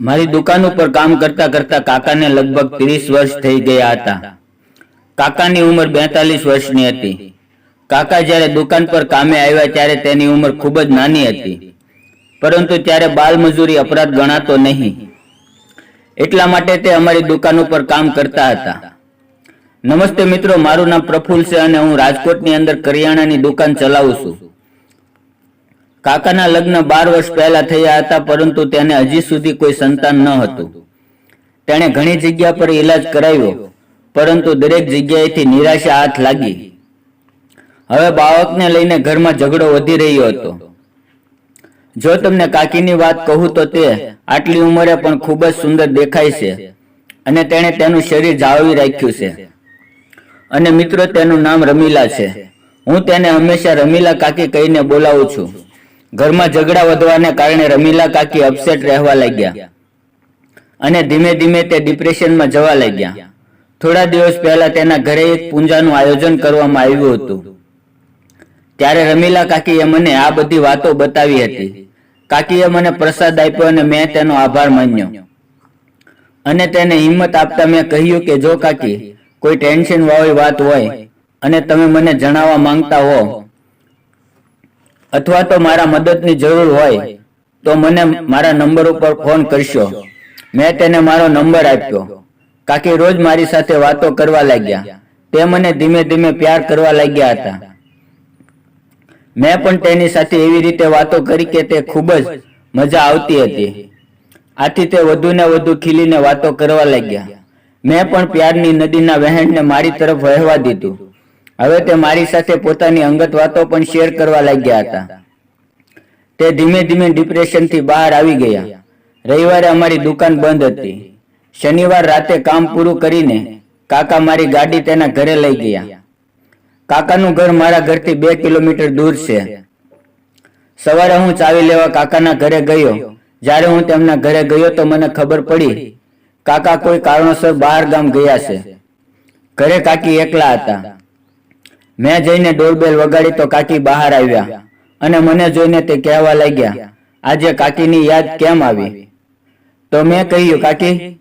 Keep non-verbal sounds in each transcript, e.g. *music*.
મારી દુકાન ઉપર કામ કરતા કરતા કાકાને લગભગ ત્રીસ વર્ષ થઈ ગયા હતા. કાકાની ઉંમર બેતાલીસ વર્ષની હતી. કાકા જ્યારે દુકાન પર કામે આવ્યા ત્યારે તેની ઉંમર ખૂબ જ નાની હતી. પરંતુ ત્યારે બાલમજૂરી અપરાધ ગણાતો નહીં. એટલા માટે તે અમારી દુકાન ઉપર કામ કરતા હતા. નમસ્તે મિત્રો, મારું નામ પ્રફુલ્લ છે અને હું રાજકોટની અંદર કરિયાણાની દુકાન ચલાવું છું. કાકાના લગ્ન બાર વર્ષ પહેલા થયા હતા, પરંતુ તેને હજી સુધી કોઈ સંતાન ન હતું. તેણે ઘણી જગ્યા પર ઈલાજ કરાવ્યો, પરંતુ દરેક જગ્યાએથી નિરાશા હાથ લાગી. હવે બાળકને લઈને ઘરમાં ઝઘડો વધી રહ્યો હતો. જો તમને કાકીની વાત કહું તો તે આટલી ઉંમરે પણ ખૂબ જ સુંદર દેખાય છે, અને તેણે તેનું શરીર જાળવી રાખ્યું છે. અને મિત્રો, તેનું નામ રમીલા છે. હું તેને હંમેશા રમીલા કાકી કહીને બોલાવું છું. ઘરમાં ઝઘડા વધવાને કારણે રમીલા કાકી અપસેટ રહેવા લાગ્યા. અને ધીમે ધીમે તે ડિપ્રેશનમાં જવા લાગ્યા. થોડા દિવસ પહેલા તેના ઘરે એક પૂજાનું આયોજન કરવામાં આવ્યું હતું. ત્યારે રમીલા કાકીએ મને આ બધી વાતો બતાવી હતી. કાકીએ મને પ્રસાદ આપ્યો અને મેં તેનો આભાર માન્યો. અને તેને હિંમત આપતા મેં કહ્યું કે જો કાકી, કોઈ ટેન્શન વાળી વાત હોય અને તમે મને જણાવવા માંગતા હો અથવા તો મારા મદદની જરૂર હોય, તો મને મારા નંબર ઉપર ફોન કરશો. મેં તેને મારો નંબર આપ્યો. કાકી રોજ મારી સાથે વાતો કરવા લાગ્યા. તે મને ધીમે ધીમે પ્યાર કરવા લાગ્યા હતા. મેં પણ તેની સાથે એવી રીતે વાતો કરી કે તે ખૂબ જ મજા આવતી હતી. આથી તે વધુ ને વધુ ખીલીને વાતો કરવા લાગ્યા. મેં પણ પ્યારની નદીના વહેણને મારી તરફ વહેવા દીધું. હવે તે મારી સાથે પોતાની અંગત વાતો પણ શેર કરવા લાગ્યા હતા. તે ધીમે ધીમે ડિપ્રેશનથી બહાર આવી ગયા. રવિવારે અમારી દુકાન બંધ હતી. શનિવાર રાતે કામ પૂરું કરીને કાકા મારી ગાડી તેના ઘરે લઈ ગયા. કાકાનું ઘર મારા ઘરથી બે કિલોમીટર દૂર છે. સવારે હું ચાવી લેવા કાકાના ઘરે ગયો. જ્યારે હું તેમના ઘરે ગયો તો મને ખબર પડી, કાકા કોઈ કારણોસર બહાર ગામ ગયા છે. ઘરે કાકી એકલા હતા. મેં જઈને ડોરબેલ વગાડી તો કાકી બહાર આવ્યા અને મને જોઈને તે કહેવા લાગ્યા, આજે કાકીની યાદ કેમ આવી? તો મેં કહ્યું, કાકી,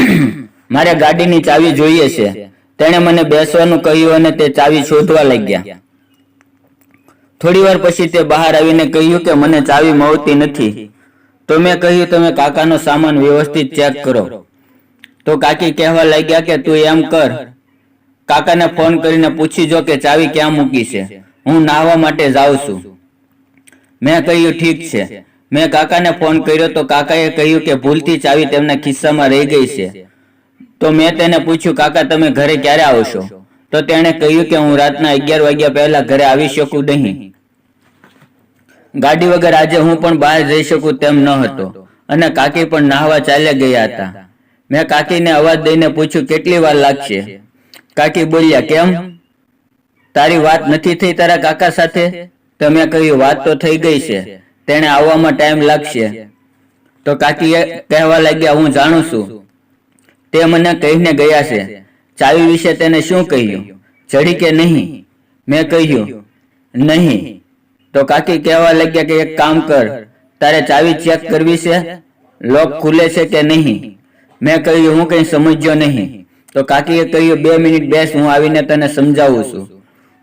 *clears throat* મારે ગાડીની ચાવી જોઈએ છે. તેણે મને બેસવાનું કહ્યું અને તે ચાવી શોધવા લાગ્યા. થોડી વાર પછી તે બહાર આવીને કહ્યું કે, મને ચાવી મળતી નથી. તો મેં કહ્યું, તમે કાકાનો સામાન વ્યવસ્થિત ચેક કરો. તો કાકી કહેવા લાગ્યા કે, તું એમ કર કાકાને ફોન કરીને પૂછી જો કે ચાવી ક્યાં મૂકી છે? હું નાહવા માટે જાઉં છું. મેં કહ્યું ઠીક છે. મેં કાકાને ફોન કર્યો તો કાકાએ કહ્યું કે ભૂલથી ચાવી તેમના ખિસ્સામાં રહી ગઈ છે. તો મેં તેને પૂછ્યું કાકા તમે ઘરે ક્યારે આવશો તો તેણે કહ્યું કે હું રાતના અગિયાર વાગ્યા પહેલા ઘરે આવી શકું નહીં. ગાડી વગર આજે હું પણ બહાર જઈ શકું તેમ ન હતો. અને કાકી પણ નાહવા ચાલ્યા ગયા હતા. મેં કાકીને અવાજ દઈને પૂછ્યું કેટલી વાર લાગશે? કાકી બોલ્યા, કેમ? તારી વાત નથી થઈ તારા કાકા સાથે? તમે કહ્યું, વાત તો થઈ ગઈ છે. તેને આવવામાં ટાઈમ લાગશે. તો કાકી કહેવા લાગ્યા, હું જાણું છું. તે મને કહીને ગયા છે, ચાવી વિશે તેને શું કહ્યું? ચડી કે નહીં? મેં કહ્યું, નહીં. તો કાકી કહેવા લાગ્યા કે, એક કામ કર, તારે ચાવી ચેક કરવી છે? લોક ખુલે છે કે નહીં? મેં કહ્યું, હું કંઈ સમજ્યો નહીં. તો કાકીએ કહ્યું બે મિનિટ બેસ, હું આવીને તને સમજાવું છું.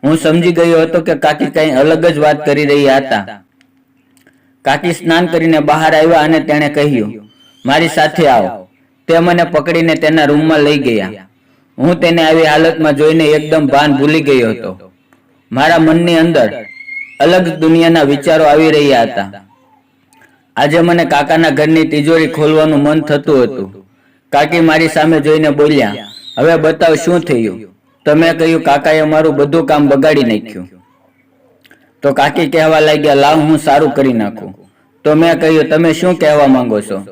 હું સમજી ગયો હતો કે કાકી કંઈ અલગ જ વાત કરી રહ્યા હતા. કાકી સ્નાન કરીને બહાર આવ્યા અને તેણે કહ્યું, મારી સાથે આવો. તે મને પકડીને તેના રૂમમાં લઈ ગયા. હું તેને આવી હાલતમાં જોઈને એકદમ ભાન ભૂલી ગયો હતો. મારા મનની અંદર અલગ દુનિયાના વિચારો આવી રહ્યા હતા. આજે મને કાકાના ઘરની તિજોરી ખોલવાનું મન થતું હતું. કાકી મારી સામે જોઈને બોલ્યા હવે બતાવ શું થયું? તમે કહ્યું, કાકાએ મારું બધું કામ બગાડી નાખ્યું. તો કાકી કહેવા લાગ્યા, લાવ, હું સારું કરી નાખું. તો મેં કહ્યું, તમે શું કહેવા માંગો છો?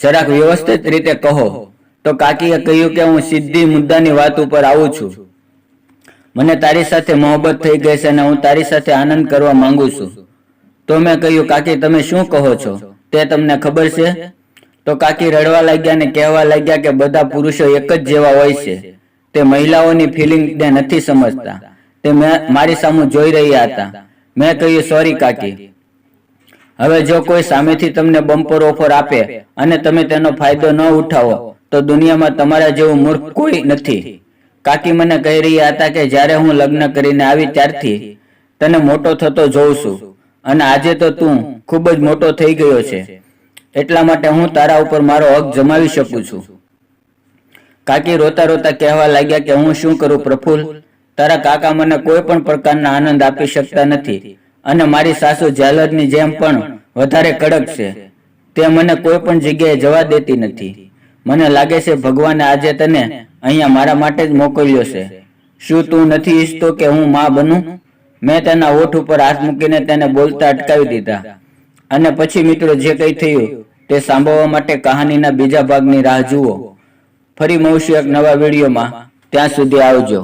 જરાક વ્યવસ્થિત રીતે કહો. તો કાકીએ કહ્યું કે, હું સીધી મુદ્દાની વાત ઉપર આવું છું. મને તારી સાથે મોહબ્બત થઈ ગઈ છે અને હું તારી સાથે આનંદ કરવા માંગુ છું. તો મેં કહ્યું, કાકી, તમે શું કહો છો? તે તમને ખબર છે? તો કાકી રડવા લાગ્યા અને કહેવા લાગ્યા કે બધા પુરુષો એક જ જેવા હોય છે. તે મહિલાઓની ફિલિંગને નથી સમજતા. તે મારી સામે જોઈ રહ્યા હતા. મેં કહ્યું સોરી કાકી. હવે જો કોઈ સામેથી તમને બમ્પર ઓફર આપે અને તમે તેનો ફાયદો ન ઉઠાવો, તો દુનિયામાં તમારા જેવું મૂર્ખ કોઈ નથી. કાકી મને કહી રહ્યા હતા કે જ્યારે હું લગ્ન કરીને આવી ત્યારથી તને મોટો થતો જોઉં છું. અને આજે તો તું ખૂબ જ મોટો થઈ ગયો છે. એટલા માટે હું તારા ઉપર મારો હક જમાવી શકું છું. કાકી રોતા રોતા કહેવા લાગ્યા કે હું શું કરું પ્રફુલ? તારા કાકા મને કોઈ પણ પ્રકારના આનંદ આપી શકતા નથી અને મારી સાસુ ઝાલરની જેમ પણ વધારે કડક છે. તે મને કોઈ પણ જગ્યાએ જવા દેતી નથી. મને લાગે છે ભગવાને આજે તને અહીંયા મારા માટે જ મોકલ્યો છે. શું તું નથી ઈચ્છતો કે હું માં બનું? મેં તેના ઓઠ ઉપર હાથ મૂકીને તેને બોલતા અટકાવી દીધા. અને પછી મિત્રો જે કંઈ થયું તે સાંભળવા માટે કહાનીના બીજા ભાગની રાહ જુઓ. ફરી મળશું એક નવા વિડીયોમાં. ત્યાં સુધી આવજો.